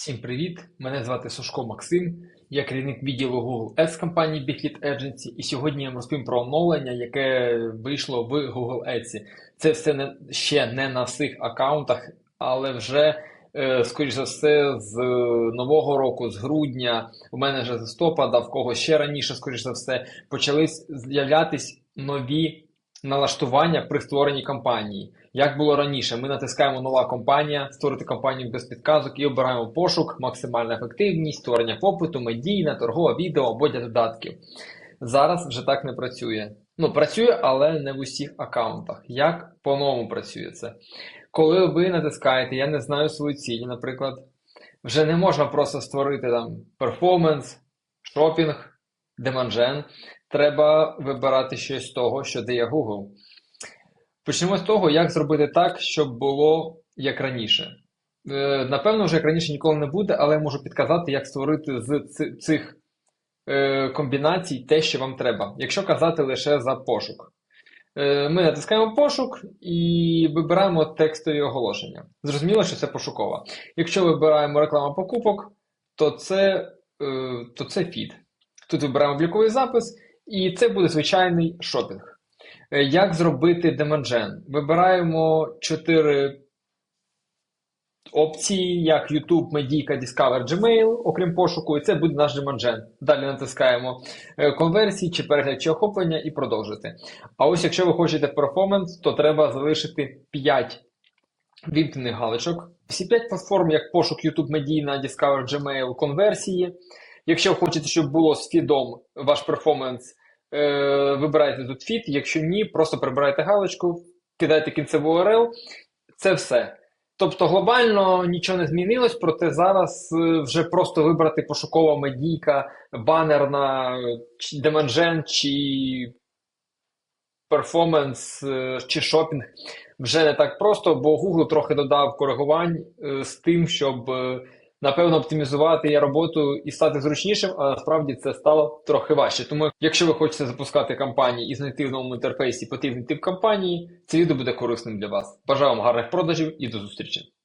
Всім привіт! Мене звати Сушко Максим, я керівник відділу Google Ads компанії Hit Agency, і сьогодні я вам розповім про оновлення, яке вийшло в Google Ads. Це все не, ще не на всіх аккаунтах, але вже, е, скоріш за все, з нового року, з грудня, у мене вже з листопада, в кого ще раніше, скоріш за все, почали з'являтись нові налаштування при створенні кампанії. Як було раніше, ми натискаємо нова компанія, створити компанію без підказок і обираємо пошук, максимальна ефективність, створення попиту, медійна, торгова, відео або для додатків. Зараз вже так не працює. Ну, працює, але не в усіх аккаунтах. Як по-новому працює це? Коли ви натискаєте, я не знаю свою ціль, наприклад, вже не можна просто створити там перформанс, шопінг, деманжен. Треба вибирати щось з того, що дає Google. Почнемо з того, як зробити так, щоб було як раніше. Е, Напевно, вже як раніше ніколи не буде, але я можу підказати, як створити з цих е, комбінацій те, що вам треба, якщо казати лише за пошук. Е, Ми натискаємо пошук і вибираємо текстові оголошення. Зрозуміло, що це пошукова. Якщо вибираємо реклама покупок, то це, то це фід. Тут вибираємо обліковий запис, і це буде звичайний шопінг. Е, Як зробити деманджен? Вибираємо 4 опції, як YouTube, Медійка, Discover, Gmail, окрім пошуку, і це буде наш деманджен. Далі натискаємо е, конверсії, чи перегляд, чи охоплення і продовжити. А ось якщо ви хочете перформанс, то треба залишити 5 вімкнених галочок. Всі 5 платформ, як пошук, YouTube, Медійна, Discover, Gmail, конверсії. Якщо хочете, щоб було з фідом ваш перформанс, е, вибирайте тут фід. Якщо ні, просто прибирайте галочку, кидайте кінцеву URL. Це все. Тобто глобально нічого не змінилось, проте зараз е, вже просто вибрати пошукова медійка, банерна, чи деманжен, чи перформанс, е, чи шопінг вже не так просто, бо Google трохи додав коригувань з тим, щоб напевно оптимізувати роботу і стати зручнішим, а насправді це стало трохи важче. Тому, якщо ви хочете запускати кампанії і знайти в новому інтерфейсі потрібний тип кампанії, це відео буде корисним для вас. Бажаю вам гарних продажів і до зустрічі!